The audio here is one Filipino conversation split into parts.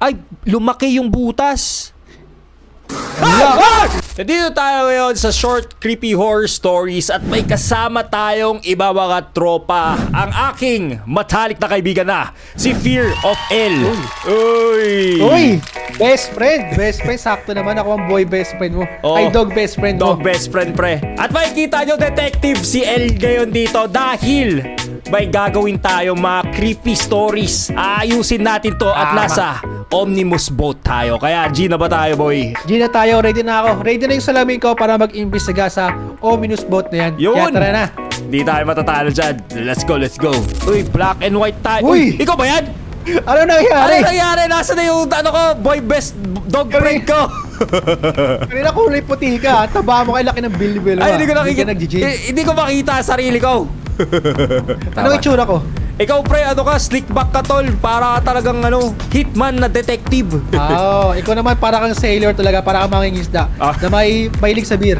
Ay, lumaki yung butas. Ah! Nandito tayo ngayon sa short creepy horror stories at may kasama tayong iba mga tropa. Ang aking matalik na kaibigan na, si Fear of L. Uy! Uy! Best friend! Best friend, sakto naman ako ang boy best friend mo. Oo. Ay, dog best friend Dog mo. best friend pre. At makikita nyo detective si L ngayon dito dahil may gagawin tayong mga creepy stories. Aayusin natin to at Tama. nasa Omnibus boat tayo. Kaya G na ba tayo boy? G na tayo, ready na ako. Ready na yung salamin ko para mag-imbestiga sa ominous boat na yan. Yun! Kaya tara na. Hindi tayo matatalo dyan. Let's go, let's go. Uy, black and white tayo. Uy, Uy! ikaw ba yan? Ano Ano nangyari? nangyari? Nasa na yung ano ko, boy best dog friend ko? Kanina kulay puti ka. Taba mo kay laki ng bilbil mo. Ay, hindi ko nakikita. ka nag-gym. Eh, hindi ko makita sarili ko. Ano itsura ko? Ikaw pre, ano ka, slick back ka tol. Para ka talagang ano, hitman na detective. Ah, oh, ikaw naman para kang sailor talaga, para kang mangingisda. Ah. Na may mahilig sa beer.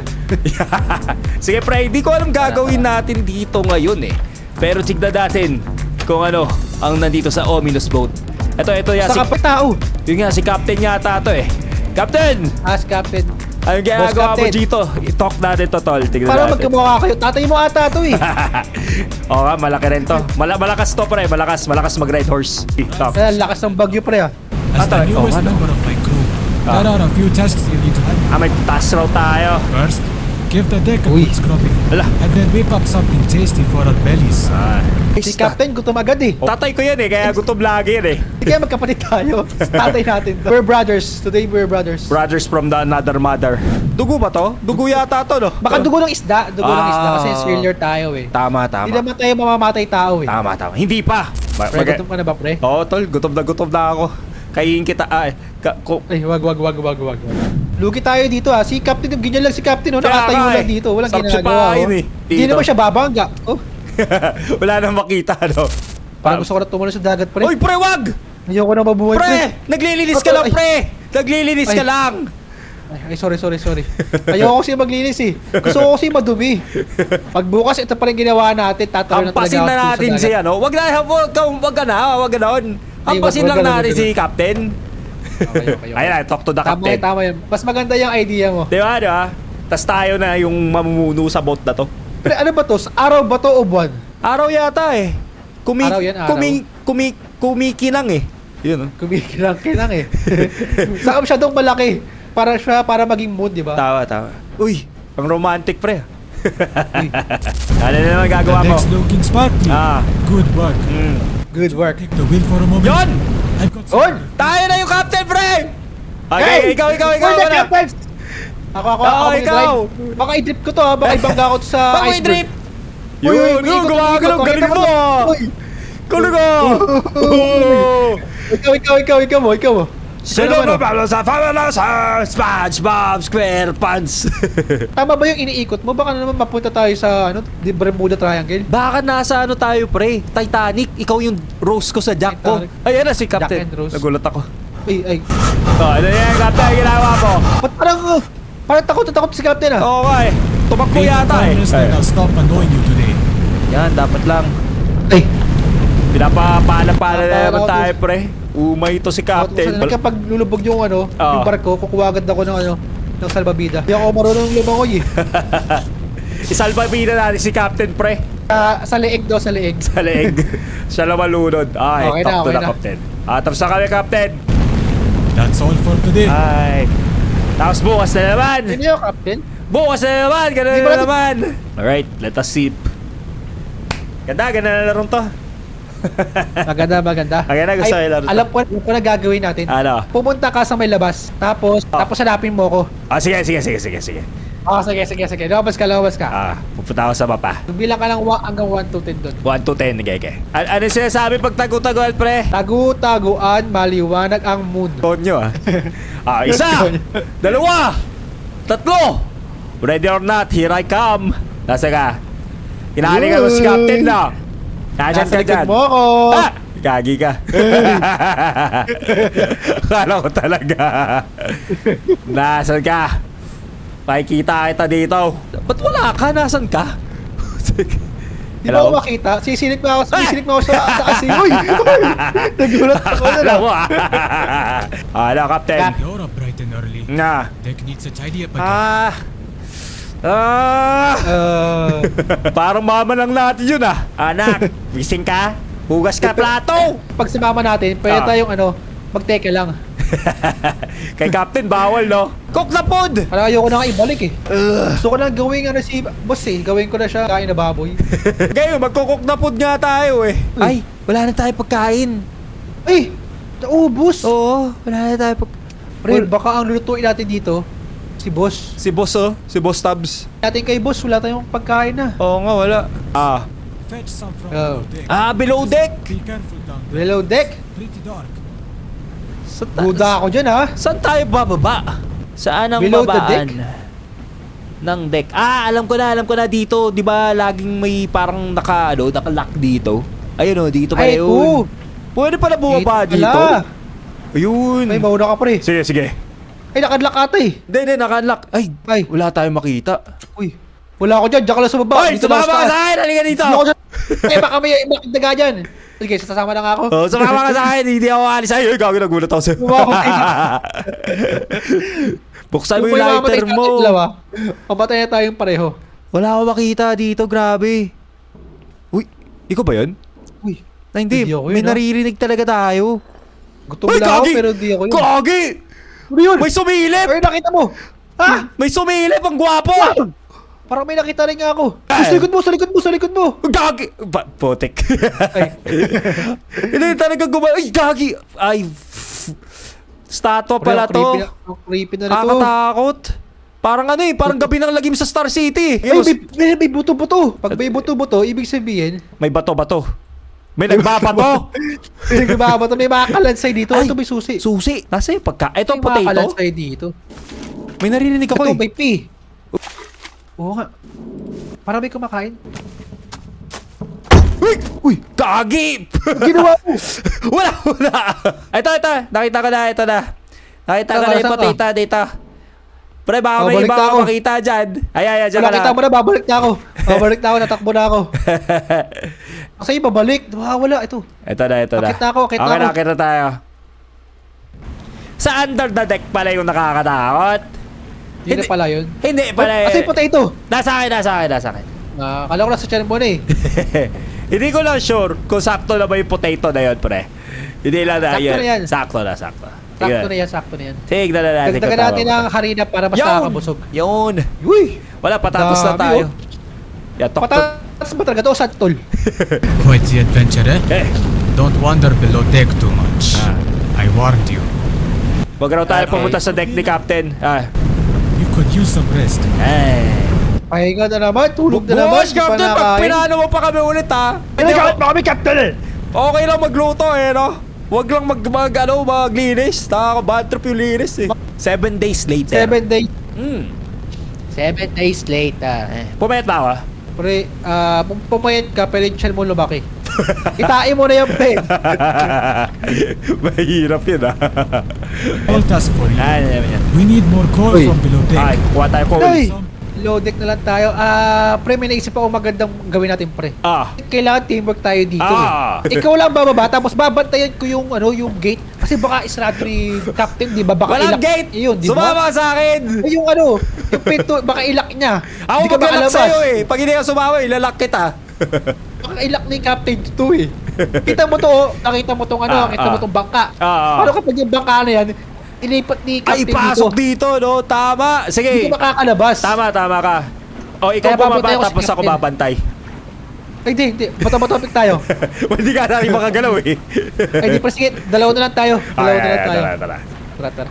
Sige pre, hindi ko alam gagawin natin dito ngayon eh. Pero tignan natin kung ano ang nandito sa ominous boat. Ito, ito yan. Si, Sa kapag tao. yun nga, si Captain yata to eh. Captain! As captain. Anong ginagawa mo Captain. dito? I-talk natin to, tol. Tignan Para natin. magkamukha kayo. Tatay mo ata to eh. Oo nga, malaki rin to. Mala malakas to, pre. Malakas, malakas mag-ride horse. Talk. Kaya lakas ng bagyo pre ah. As Ah, the oh, newest ano? member of my crew, Ah. there are a few tasks you need to handle. Ah, may task raw tayo. First, give the deck a Uy. good scrubbing, Ala. and then whip up something tasty for our bellies. Ah. Si captain gutom agad eh. Tatay ko yan eh, kaya gutom lagi yan eh. Hindi kaya magkapatid tayo. Tatay natin. to. We're brothers. Today we're brothers. Brothers from the another mother. Dugo ba to? Dugo yata to, no? Baka dugo ng isda. Dugo ng isda kasi Ah. sailor tayo eh. Tama, Hindi tama. naman tayo mamamatay tao eh. Tama, tama. Hindi pa. Ma- Pre, mag- gutom ka na ba pre? Oo, tol. Gutom na gutom na ako. Kayin kita. Ay, ka, ko, Ay, wag, wag, wag, wag, wag. Lugi tayo dito ah. Si Captain, ganyan lang si Captain oh. Nakatayo lang eh. dito. Walang Sarap ginagawa sipahin oh. eh. Hindi naman siya babangga. Oh, Wala nang makita, no? parang gusto ko na tumunod sa dagat pre. Uy, pre, wag! Ayoko na mabuhay pre. Pre! Naglilinis ka lang, pre! Naglilinis ka lang! Ay, ay, sorry, sorry, sorry. Ayoko kasi maglinis eh. Gusto ko kasi madumi. Pag bukas, ito pa rin ginawa natin. Tatalo na talaga Hampasin na natin dagat. si ano. Wag na, wag, ka, wag ka na, wag ganon. Ay, Hampasin wag- lang wag natin wag si. Captain. Okay, okay, okay. Ayun na, talk to the Tama Captain. yun, tama yun. Mas maganda yung idea mo. Di ba, di ba? Tapos tayo na yung mamumuno sa boat na to. Pero ano ba to? Araw ba to o buwan? Araw yata eh. Kumi, Araw yan, araw. Kumi, kumi, kumikinang eh. Yun oh. Kumikilang-kilang eh. Saka masyadong malaki. Para siya, para maging mood, di ba? Tawa, tawa. Uy, ang romantic pre. Uy, ano na naman The gagawa mo? deck's looking sparkly. Ah. Good work. Mm. Good work. Take the wheel for a moment. Yon! I've got On! Tayo na yung pre! Okay, Hey! ikaw, ikaw, ikaw. The captains! Ako, ako, Oo, ako, ikaw. Baka i-drip ko to ha. Baka ibangga ko to sa may iceberg. drip! Uy, uy, Yun, ikot, gumagalaw, ikot, galing ikot, mo ah! Uy, ah! Oh! Ikaw, ikaw, ikaw, ikaw mo, ikaw mo. Sino ba ba sa family sa SpongeBob SquarePants? Tama ba yung iniikot mo? Baka na naman mapunta tayo sa ano, di Bermuda Triangle. Baka nasa ano tayo pre? Titanic. Ikaw yung Rose ko sa Jack ko. Titanic. Ayan na si Captain. Jack and Rose. Nagulat ako. Ay, ay. Oh, ano yan Captain? Ginawa mo? Ba't parang, uh, parang takot na takot si Captain ah. Oo nga eh. Tumakbo yata eh. I'll stop annoying you today. Yan, dapat lang. Ay, Pinapapala-pala na naman tayo pre. Umay to si Captain. Captain. kapag lulubog yung ano, Oo. yung barko, kukuha agad ako ng ano, ng salbabida. Hindi ako marunong lumangoy eh. Isalbabida natin si Captain pre. Sa, sa leeg daw, sa leeg. Sa leeg. Siya na malunod. Ay, Okay talk na, to okay the na. Captain. Ah, tapos na kami Captain. That's all for today. Ay. Tapos bukas na naman. Sino yung Captain? Bukas na naman. Ganun na naman. Alright, let us sip. Ganda, ganda na larong to. Maganda, maganda. Maganda, gusto Ay, laro to. Alam ko, alam ko na gagawin natin. Ano? Pupunta ka sa may labas, tapos, Ah. tapos hanapin mo ko. Ah, sige, sige, sige, sige, sige. Ah, sige, sige, sige. Lumabas ka, lumabas ka. Ah, pupunta ako sa mapa. Bilang ka lang wa- hanggang 1 to 10 doon. 1 to 10, gege. An ano yung sinasabi pag tago-taguan, pre? Tagu-taguan, maliwanag ang moon. Tonyo, ah. ah, isa! dalawa! Tatlo! Ready or not, here I come. Nasa ka? Hinahali ka si. Captain na. Nasaan Nasa ka dyan? mo ako. Ah! Gagi ka. Kala ko talaga. Nasaan ka? Makikita kita dito. Ba't wala ka? Nasaan ka? Di ba ako makita? Sisilip mo ako, sisilip mo ako sa taas. eh. Uy! Uy! Nagulat ako na Alam lang. mo ah. Ano, Captain? You're up bright and early. Na. Deck needs a tidy up again. Ah. Ah. Uh, Parang mama lang natin yun ah. Anak, gising ka? Hugas ka plato. pag sumama natin, pwede Ah. tayong ano, magteke lang. Kay Captain, bawal no? Cook na food! Parang ayoko na nga ibalik eh. Gusto ko lang gawin ano si boss eh. Gawin ko na siya kain na baboy. Ngayon, magkukok na food nga tayo eh. Ay, wala na tayo pagkain. Ay! Naubos! Oo, wala na tayo pag... Pre, baka ang lulutuin natin dito, si boss. Si boss oh, si boss Tabs. Natin kay boss, wala tayong pagkain na. Oo nga, wala. Ah. Fetch some from Oh. below deck. Ah, below deck! Be careful down there. Below deck, Pretty dark. Sa ta- buda ako dyan ha. Saan tayo bababa? Saan ang Below the babaan? deck? Ng deck. Ah, alam ko na, alam ko na dito. 'Di ba laging may parang naka ano, naka-lock dito. Ayun oh, dito pa Ay, yun. oo. Pwede pala bumaba Dito dito. pala. Ayun. May mauna ka pre. Sige, sige. Ay, nakadlock ata eh. Hindi, hindi, naka-unlock. Ay, Ay. wala tayong makita. Uy, wala ako dyan. Diyan ka lang sa baba. Ay, Dito lang sumama ka taas. sa akin! Halika dito! Hindi ako dyan. Eh, baka may bakit daga dyan. Sige, sasama lang ako. Oh, sumama ka sa akin! Hindi ako alis. Ay, gago, nagulat ako sa'yo. Wow. Buksan mo yung lighter mo. Pamatay na tayong pareho. Wala akong makita dito, grabe. Uy, ikaw ba yun? Uy, Na hindi, Hindi ako may yun, ah. naririnig talaga tayo. gutom lang ako pero di ako yun. Gagi! Ano yun? May sumilip! Ay, nakita mo! Ha? May sumilip! Ang gwapo! Parang may nakita rin nga ako. Ay. Sa likod mo, sa likod mo, sa likod mo! Gagi! Ba, potek. Ay. Hindi talaga guma... Ay, gagi! Ay, f- statwa pala Pre, to. creepy na- Ang creepy na nito. Nakakatakot. Parang ano eh, parang gabi ng lagim sa Star City. Ay, may, may, may buto-buto. Pag may buto-buto, ibig sabihin, May bato-bato. May nagbabato. may nagbabato, may mga kalansay dito. Ay. Ito may susi. Susi. Nasa yung pagka... Ito, May mga potato. kalansay dito. May naririnig ako Ito, eh. may P. Oo nga. Parang may kumakain. Uy! Uy! Gagi! Ginawa mo! wala, wala. Ito, ito. Nakita ko na, ito na. Nakita ko na yung potato dito. Pre, baka may balik iba ako makita dyan. Ay, ay, ay, dyan Wala kita mo na, babalik na ako. Babalik na ako, natakbo na ako. Kasi babalik, wala, ito. ito na, ito na. Akit na ako, akit na okay na, ako. akit na tayo. Sa under the deck pala yung nakakatakot. Hindi na pala yun. Hindi pala. Kasi potato. Nasa akin, nasa akin, nasa akin. Ah, kala ko nasa na eh. Hindi ko lang sure kung sakto na ba yung potato na yun, pre. Hindi lang na Sakto yun. na yan. Sakto na, sakto. Sakto na yan, sakto na yan. Tignan na natin. Dagdagan natin ang harina para mas Yun! nakakabusog. Yun! Uy! Wala, patapos na tayo. oh. Yeah, tok. Patatas ba talaga to o santol? Quite the adventure, eh? Eh, Don't wander below deck too much. Ah. I warned you. wag raw tayo Okay. pumunta sa deck ni Captain. Ah. You could use some rest. Eh. Pahinga na naman, tulog na naman. Boss, Captain, pag pinano mo pa kami ulit ha. Ako- mo kami, Captain! Okay lang magluto eh, no? Wag lang mag, mag ano, maglinis. Nakaka bad trip yung linis eh. Seven days later. Seven days. Hmm. Seven days later. Pumayat na ako. Pre, ah, kung pumayat ka, pero yung tiyan mo lumaki. Itain mo na yan, pre. Mahirap yun ah. All task for you. Ay, ay, ay. We need more coal Uy. from below Ay, deck. kuha tayo coal. Ay, low deck na lang tayo. Ah, pre, may naisip ako magandang gawin natin, pre. Ah. Kailangan teamwork tayo dito. Ah. Eh. Ikaw lang bababa, tapos babantayan ko yung ano, yung gate. Kasi baka isrado ni Captain, di ba? Baka Walang ilak- gate! Yun, di ba? Sumama ka sa akin! Eh, yung ano, yung pinto, baka ilak niya. Ako Di ka makalabas. sa'yo eh. Pag hindi ka sumama, ilalak kita. Baka ilak ni Captain to eh. Kita mo to, nakita mo tong ano, Ah, nakita mo ah. tong bangka. Ah, ah. Paano kapag yung bangka na yan, ilipat ni Ay, Captain ipasok dito. dito, no? Tama. Hindi Sige. ka makakalabas. Tama, tama ka. O, ikaw Kaya bumaba ako si tapos ako babantay. Ay, hindi, hindi. Bato-bato tayo. Hindi ka natin makagalaw eh. Ay, di pa sige. Dalawa na lang tayo. Dalawa Ay, na lang ay, tayo. Tara, tara. Tara, tara.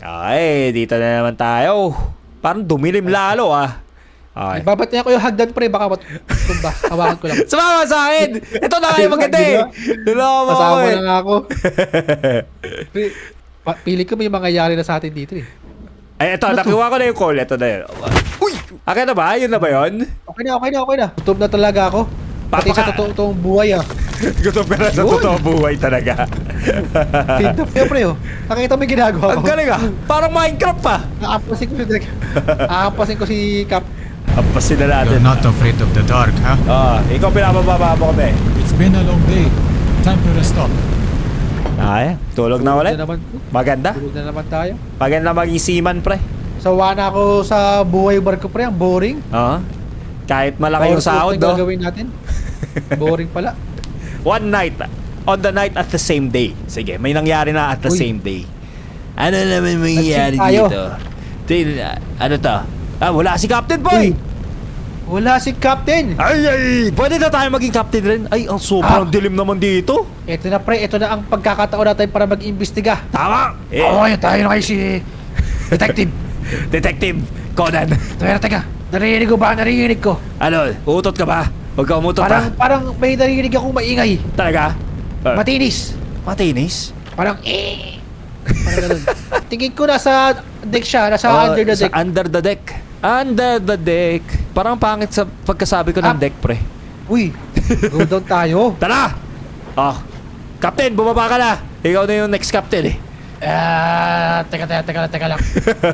Okay, dito na naman tayo. Parang dumilim lalo ah. Okay. Babantayan ko yung hagdan pre, baka matumba. Hawakan ko lang. Sumama sa akin! Ito na kayo maganda eh! Niloko mo ako eh. na nga ako. Pre, pa- pili ko may mangyayari na sa atin dito eh. Ay, ito, Ano nakuha ko na yung call. Ito na yun. Uy! Akin na ba? Yun na ba yun? Okay na, okay na, okay na. Gutom na talaga ako. Pati Papaka- sa totoo toong buhay ah. Gutom ka na sa Yun. totoo buhay talaga. Feed the fear pre oh. Nakita mo yung ginagawa Ang ko. galing ah. Parang Minecraft pa. Aapasin ko si Drake. Aapasin ko si Cap. Ampasin na natin. You're not afraid of the dark, huh? Ah, ikaw pinapababa mo kami. It's been a long day. Time to rest up. Ay, tulog na ulit. Na naman, Maganda. tulog na naman tayo. Maganda maging seaman, pre. Sawa na ako sa buhay barko pre, ang boring. Oo. Kahit malaki yung Power sahod, cruise na no? gagawin natin. boring pala. One night. On the night at the same day. Sige, may nangyari na at the Uy. same day. Ano naman mangyayari dito? Tin- ano to? Ah, wala si Captain Boy! Uy. Wala si Captain. Ay, ay! Pwede na tayo maging captain rin. Ay, ang sobrang Ah. dilim naman dito. Ito na pre, ito na ang pagkakataon natin para mag-imbestiga. Tama! Eh, Oo, yun, tayo na kayo si Detective. Detective Conan. Teka, teka. Narinig ko ba? Narinig ko. Ano, utot ka ba? Huwag ka umutot Parang, ha. parang may narinig akong maingay. Talaga? Ah, Matinis. Matinis? Parang eh. Parang ganun. Tingin ko nasa deck siya, nasa Ah, under the sa deck. under the deck. Under the deck. Parang pangit sa pagkasabi ko ng Ah. deck, pre. Uy, go down tayo. Tara! Oh, Captain, bumaba ka na. Ikaw na yung next captain eh. Ah, teka, teka, teka, lang, teka lang.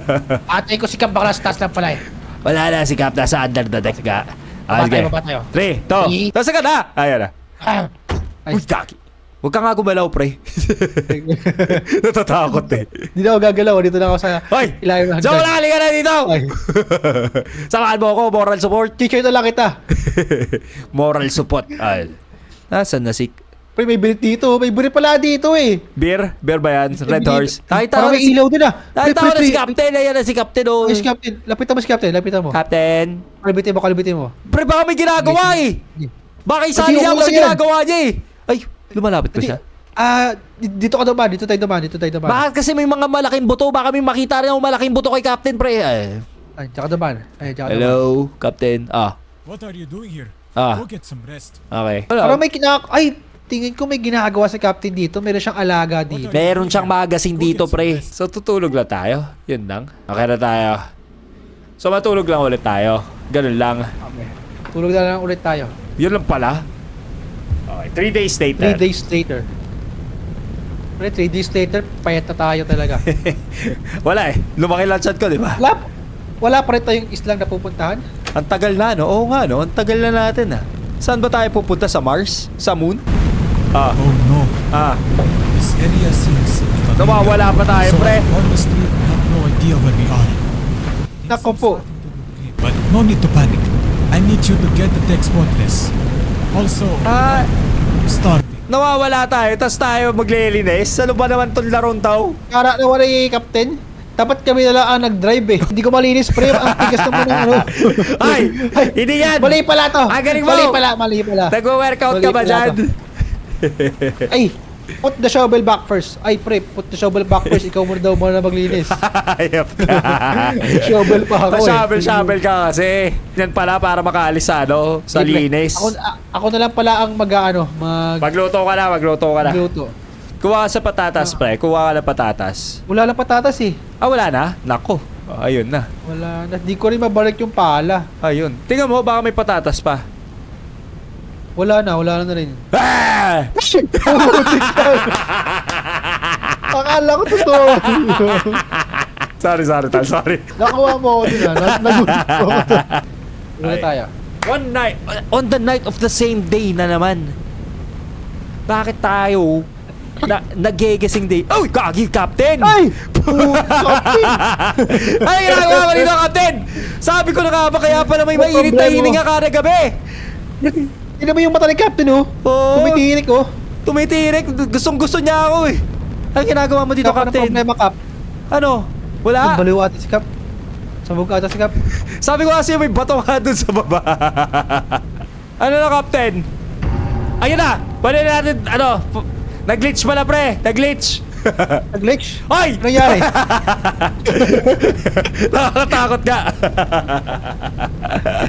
Ate ko si Kap bakla sa taas lang pala eh. Wala na si Cap, nasa under the deck ka. Baba tayo, baba tayo. Three, two, Three. nasa ka na. Ayan na. Ah, Ay. Uy, kaki. Huwag ka nga gumalaw, pre. Natatakot eh. Hindi na ako gagalaw. Dito na ako sa Hoy! ilalim ng hagdan. wala, halika na dito! Ay. Samahan mo ako, moral support. Teacher na lang kita. moral support. Ay. Nasaan na si... Pre, may birit dito. May birit pala dito eh. Beer? Beer ba yan? Red horse? Nakita ko Parang na may si... ilaw din ah. Nakita ko na si Captain. Ayan na si Captain, oh. Ay, si Captain. Lapitan mo si Captain. Lapitan mo. Captain. Kalibitin mo, kalibitin mo. Pre, baka may ginagawa eh. Baka isali Kasi niya ako sa lang ginagawa niya eh. Ay, lumalapit pa siya. Ah, di- dito ka naman. Dito tayo naman. Dito tayo naman. Bakit kasi may mga malaking buto? Baka may makita rin yung malaking buto kay Captain, pre. Ay. Ay, tsaka naman. Ay, tsaka naman. Hello, Captain. Ah, What are you doing here? Ah. Go get some rest. okay. Parang may kinak... Ay, tingin ko may ginagawa si Captain dito. Meron siyang alaga dito. Meron siyang magazine dito, pre. So, tutulog lang tayo. Yun lang. Okay na tayo. So, matulog lang ulit tayo. Ganun lang. Okay. Tulog na lang ulit tayo. Yun lang pala. Okay, three days later. Three days later. Pre, three days later, payat na tayo talaga. Wala eh. Lumaki lang chat ko, di ba? wala, wala pa rin tayong islang na pupuntahan. Ang tagal na, no? Oo nga, no? Ang tagal na natin, ah. Saan ba tayo pupunta? Sa Mars? Sa Moon? Ah, Oh no. ah. This area seems familiar. Nawawala pa tayo, so pre. I honestly have no idea where we are. Nako po. But no need to panic. I need you to get the deck spotless. Also, Ah, starving. nawawala tayo, tas tayo maglilinis. Ano ba naman tong larong tao? Kara na wala yung captain. Dapat kami na lang ang nag-drive eh. Hindi ko malinis pre. Ang tigas naman ng ano. Ay! Hindi yan! Mali pala to. Ah, galing mo! Mali pala, mali pala. Nagwo-workout ka ba dyan? Ay, put the shovel back first. Ay pre, put the shovel back first. Ikaw muna daw muna maglinis. Ayop ka. shovel pa ako eh. Shovel-shovel ka kasi. Yan pala para makaalis sa ano, sa pre. linis. Ako, ako na lang pala ang mag ano, mag Magluto ka na, magluto ka na. luto. Kuha ka sa patatas, pre. Kuha ka na patatas. Wala lang patatas eh. Ah, wala na? Nako. Ah, Ayun na. Wala na. Di ko rin mabalik yung pala. Ayun. Tingnan mo, baka may patatas pa. Wala na, wala na rin. Ah! Shit! Akala ko totoo. sorry, sorry, tal, sorry. Nakuha mo ako dun ah. Nag- Nagulat mo ako dun. Wala Ay. tayo. One night, on the night of the same day na naman. Bakit tayo na, nagegesing day? Oh, gagi, Captain! Ay! Captain! Ay, ginagawa mo dito, Captain! Sabi ko na nga ba kaya pala may mainit na hininga kada gabi? Tignan mo yung mata ni Captain oh. Oo. Tumitirik oh. Tumitirik. Gustong gusto niya ako eh. Ang ginagawa mo dito, Kap, ano Captain? problema, Cap? Ano? Wala. Baliw ata si Cap. Sabog ata si Cap. Sabi ko kasi may bato nga dun sa baba. ano na, Captain? Ayun na! Pwede na natin, ano, nag-glitch pala, pre. Nag-glitch. Nag-glitch. Ay! Ano nangyari? Nakakatakot ka.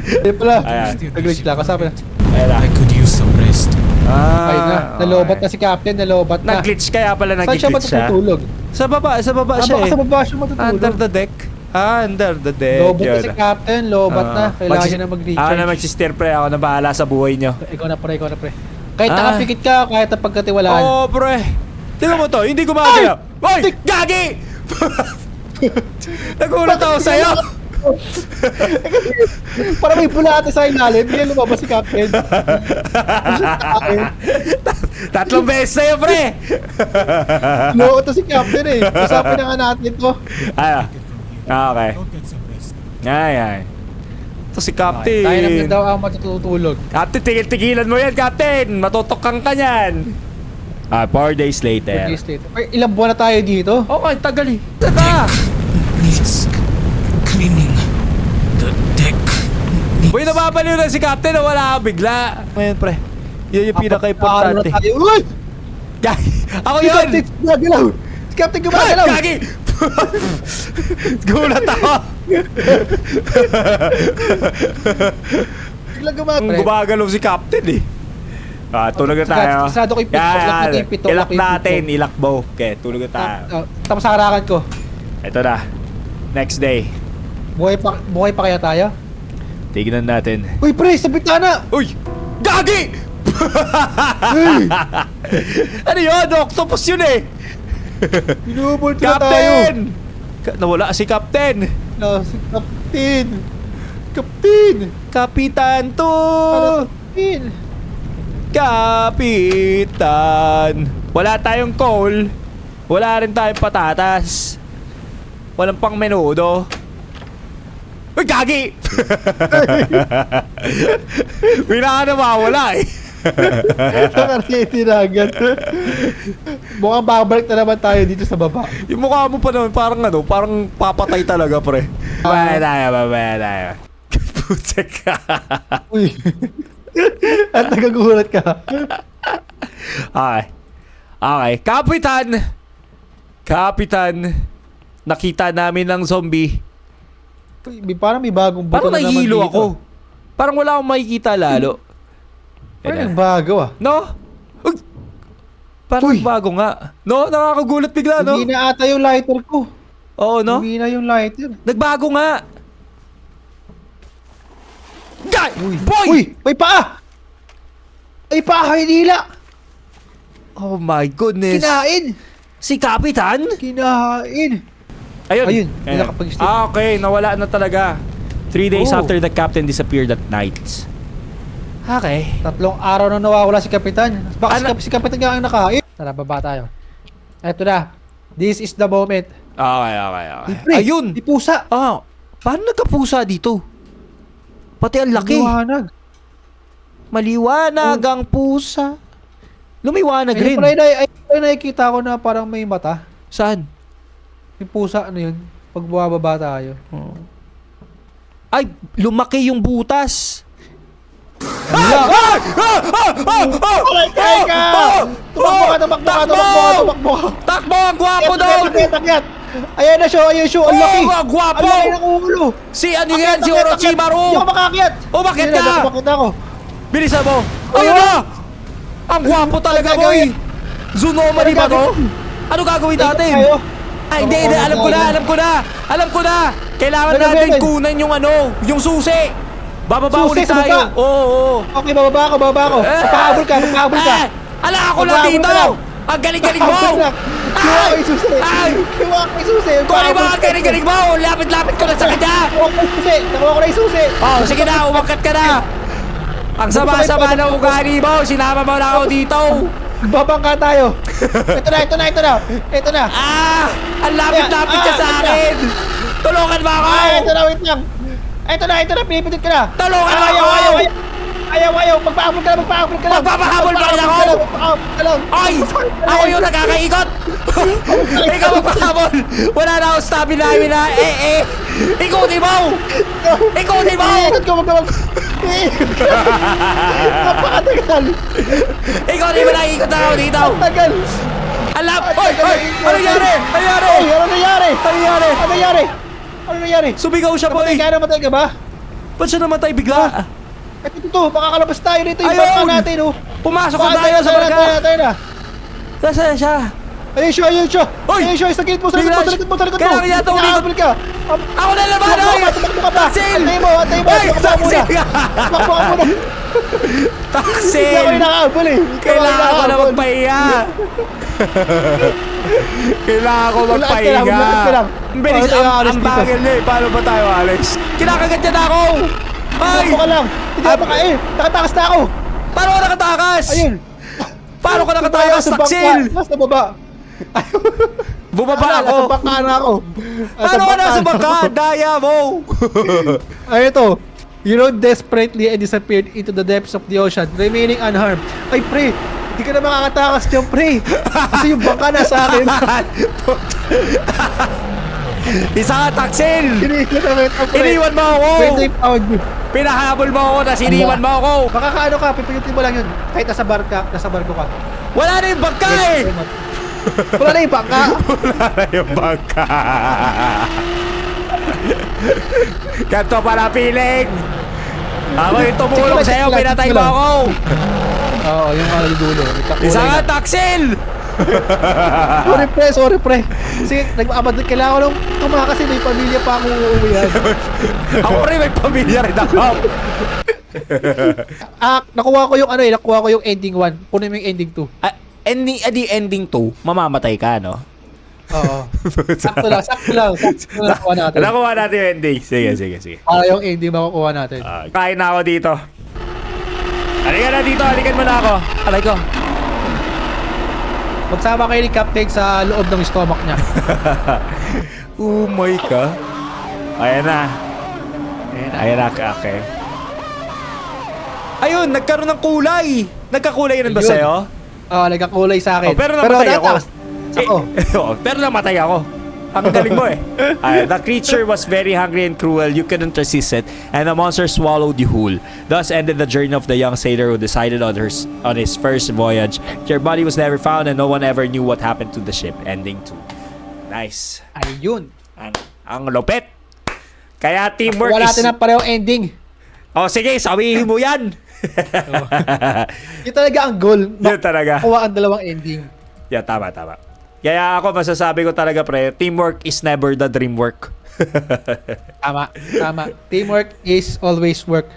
Hindi pala. Ayan. Nag-glitch lang. Kasama na. Ayun na. I could use some rest. Ah, Ay na. Nalobat na si Captain. Nalobat na. Nag-glitch kaya pala Saan siya nag-glitch siya. matutulog? Sa baba, sa baba Ah, siya baka eh. sa baba siya matutulog. Under the deck. Ah, under the deck. Lobat na Yun. si Captain. Lobat na. Ah. Kailangan Magsis- niya na Ako mag-recharge. na mag-steer pre. Ako na bahala sa buhay niyo. Ikaw na pre, ikaw na pre. Kahit Ah. nakapikit ka, kahit na pagkatiwalaan. Oo, pre. Tingnan mo to, hindi gumagalaw. Ay! Gagi! Nagulat ako sa'yo. Para may bulate sa ilalim, hindi lumabas si Captain. Tatlong beses sa'yo, pre! Loko to si Captain eh. Usapin na nga natin to. Ah, ah, okay. Ay, ay. Ito si Captain. Tayo naman daw ang matutulog. Captain, tigil-tigilan mo yan, Captain! Matutokang ka niyan! Ah, four days later. Release date. Ay, ilang buwan na tayo dito? Okay, tagal eh. Taga! Nababaliw na si Captain na wala ka bigla. Ngayon, pre. Yan yung pinaka-importante. tayo? Uy! Gagi! Ako Si yun! Captain gumagalaw! Si Captain gumagalaw! Gagi! Gulat ako! Biglang gumagalaw. Gumagalaw si Captain eh. Ah, tulog na tayo. sarado ko yung natin yung pinto, Ilak natin, pinto. ilak mo. Okay, tulog na tayo. Ah, Tapos sa harakan ko. Ito na. Next day. Buhay pa, buhay pa kaya tayo? Tignan natin. Uy, pre, sa bintana! Uy! Gagi! ano yun? Octopus yun eh! Binubult na tayo! Captain! Ka- nawala si Captain! No, si Captain! Captain! Kapitan to! Captain? Kapitan! Wala tayong coal. Wala rin tayong patatas. Walang pang menudo. Uy, gagi! Bigla ka nawawala eh. Nakarete na agad. Mukhang babalik na naman tayo dito sa baba. Yung mukha mo pa naman parang ano, parang papatay talaga pre. Babaya tayo, babaya tayo. Putek ka. Uy. At nagagulat ka. Okay. Okay. Kapitan! Kapitan! Nakita namin ng zombie. Parang may bagong buto Parang na naman dito. ako. Parang wala akong makikita lalo. Parang nagbago ah. No? Uy! Parang Uy! bago nga. No? Nakakagulat bigla, no? Hindi na ata yung lighter ko. Oo, no? Hindi na yung lighter. Nagbago nga. Guy! Uy. Boy! Uy! May paa! May paa kay Nila! Oh my goodness. Kinain! Si Kapitan? Kinain! Ayun. Ayun, nakapag-sleep. Ah, okay. Nawala na talaga. Three days Oh. after the captain disappeared at night. Okay. Tatlong araw na nawawala si Kapitan. Baka si, Ano? Kap- si Kapitan nga ang nakain. Tara, baba tayo. Eto na. This is the moment. Okay, okay, okay. Pre, Ayun. Di pusa. Ah, paano nagkapusa dito? Pati ang laki. Liwanag. Maliwanag ang pusa. Lumiwanag Ayun rin. pala yung ay, ay, nakikita ko na parang may mata. Saan? Yung pusa, ano yun? Pag bumababa tayo. Ay, lumaki yung butas. Ah! Ah! Ah! Ah! Ah! Teka! Ah! Tumakbo ka, tumakbo ka, tumakbo ka, tumakbo ka. Takbo! Ang gwapo daw! akyat, akyat, akyat. Ayan na siya, ayan siya. Ang Oh, laki. ang gwapo! Ang laki ng ulo. Si ano yan? Si Orochimaru! Hindi ako makakyat. Umakyat na, ka! Umakyat ako. Bilisan mo! Ayun na! Ang gwapo talaga, boy! Zunomani Ano ba to? Ano gagawin Tayo. Ay, hindi, hindi. Alam ko na, alam ko na. Alam ko na. Kailangan Ano natin gagawin? kunan yung ano, yung susi. Bababa Susi ulit sa tayo. baba? Oo, oo. Okay, bababa ako, bababa ako. Magpahabol ka, magpahabol ka. Eh, ala ako lang dito. lang. Ang galing-galing mo. Magpahabol ka. Kiwa ko yung susi. Ay! Kiwa ko yung susi. Kung ano ba Magpahabol ang ka. galing-galing mo, lapit-lapit ko na sa kanya. Nakuha ko yung susi. Nakuha ko na yung susi. Oh, sige na, umakat ka na. Ang sama-sama na ugali mo. Sinama mo na ako dito. Magbabangka tayo. Ito na, ito na, ito na. Ito na. Ah! Ang lapit-lapit ka Ah, sa akin. Tulungan mo ako. Ay, ito na, wait lang. Ito na, ito na, pinipitit ka na. Tulungan mo ako. ayaw, ayaw. Ayaw, ayaw. Magpahabol ka lang, magpahabol ka lang. Magpapahabol pa rin ako. Magpahabol ka lang. Ay! Ako yung nakakaikot! Ikaw magpahabol! Wala na akong stamina, na eh eh! Ikutin mo! Ikutin mo! Iikot ko, ka. Napakatagal. Ikutin mo na ikot na ako dito! Tagal. Alam! Oy! Oy! Ano nangyari? Ano nangyari? Ano nangyari? Ano nangyari? Ano nangyari? Ano nangyari? Sumigaw siya, boy! Namatay ka, namatay ka ba? Ba't siya namatay bigla? Ito, ito, makakalabas tayo dito. Yung Ayun! bangka natin, oh. Pumasok na tayo sa tayo na, barka! tayo na, tayo na. Nasaan siya? Ayun siya, ayun siya. Oy! Ayun siya, sa gilid mo, sa likod mo, sa likod mo, sa likod mo. Kailangan yata umikot. Nakahabol ka. Ako na naman! Tumakbo ka, tumakbo ka pa. Taksil! Antayin mo, antayin mo. Oy! Tumakbo ka muna. Taksil! Tumakbo ka muna. Hindi ako Taxel! nakahabol eh. Hindi ako Kailangan ko na nakahabol. magpahinga. Kailangan ko Wala, magpahinga. kailangan, kailangan. Ang bilis, ang dito? niya eh. Paano ba tayo, Alex? Kinakagat niya na ako! Ay! Ako ka lang. Hindi ako makain. Nakatakas na ako. Paano ka nakatakas? Ayun. Paano ka nakatakas. Taxel? Nasa baba. Bumaba Ano, ako. Nasa bangka na ako. Paano ka nasa na bangka? Daya mo! Ay, ito. You rode desperately and disappeared into the depths of the ocean, remaining unharmed. Ay, pre! Hindi ka na makakatakas dyan, pre! Kasi yung bangka nasa akin. Isa ka, Taxel! Iniwan mo ako! Wait, found you. Pinahabol mo ako, tas iniwan mo ako! Makakaano ka, pipilitin mo lang yun. Kahit nasa barka, nasa barko ka. Wala na yung bangka eh! Wala na yung bangka. Wala na yung bangka! Ganto pala feeling! Ako yung tumulong sa'yo, mo pinatay mo mo ako! Oo, yung mga dulo. Isa ka. Taxel! Sorry, pre. Sorry, pre. Kasi nag-aabad kailangan ko nung tumakas kasi may pamilya pa akong uuwihan. Ako rin may pamilya rin ako! ah, nakuha ko yung ano eh, nakuha ko yung ending 1. Kunin mo yung ending 2. Ah, ending, ah, di ending 2, mamamatay ka, no? Oo. sakto lang, sakto lang. Sakto lang nakuha natin. Nakuha natin yung ending. Sige, sige, sige. Para yung ending makukuha natin. Ah, kain na ako dito. Halika na dito, halikan mo na ako. Alay ko. Magsama kayo ni Captain sa loob ng stomach niya. Umay ka. Ayan na. Ayan na. Ayan na, okay. Ayun, nagkaroon ng kulay. Nagkakulay rin ba Ayun. sa'yo? Oo, nagkakulay sa akin. Oh, pero namatay ako. natakas. Ako. Eh, oh, pero namatay ako. Ang galing mo eh. Ah, the creature was very hungry and cruel. You couldn't resist it, and the monster swallowed you whole. Thus ended the journey of the young sailor who decided on her on his first voyage. Your body was never found, and no one ever knew what happened to the ship. Ending two. Nice. Ayun. Ang, ang lupit. Kaya teamwork Wala is... natin na pareho ending. Oh, sige, sabihin mo yan. Yun talaga ang goal. Yun talaga. Makuha ang dalawang ending. Yeah, tama, tama. Kaya ako, masasabi ko talaga, pre, teamwork is never the dream work. Tama, tama. Teamwork is always work.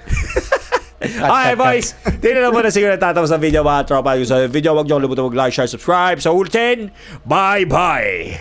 Cut, Okay, cut, boys. Tingnan na muna siguro natapos ang video, mga tropa. Yung sa video, huwag niyo kalimutan mag-like, share, subscribe. Sa ulitin, bye-bye!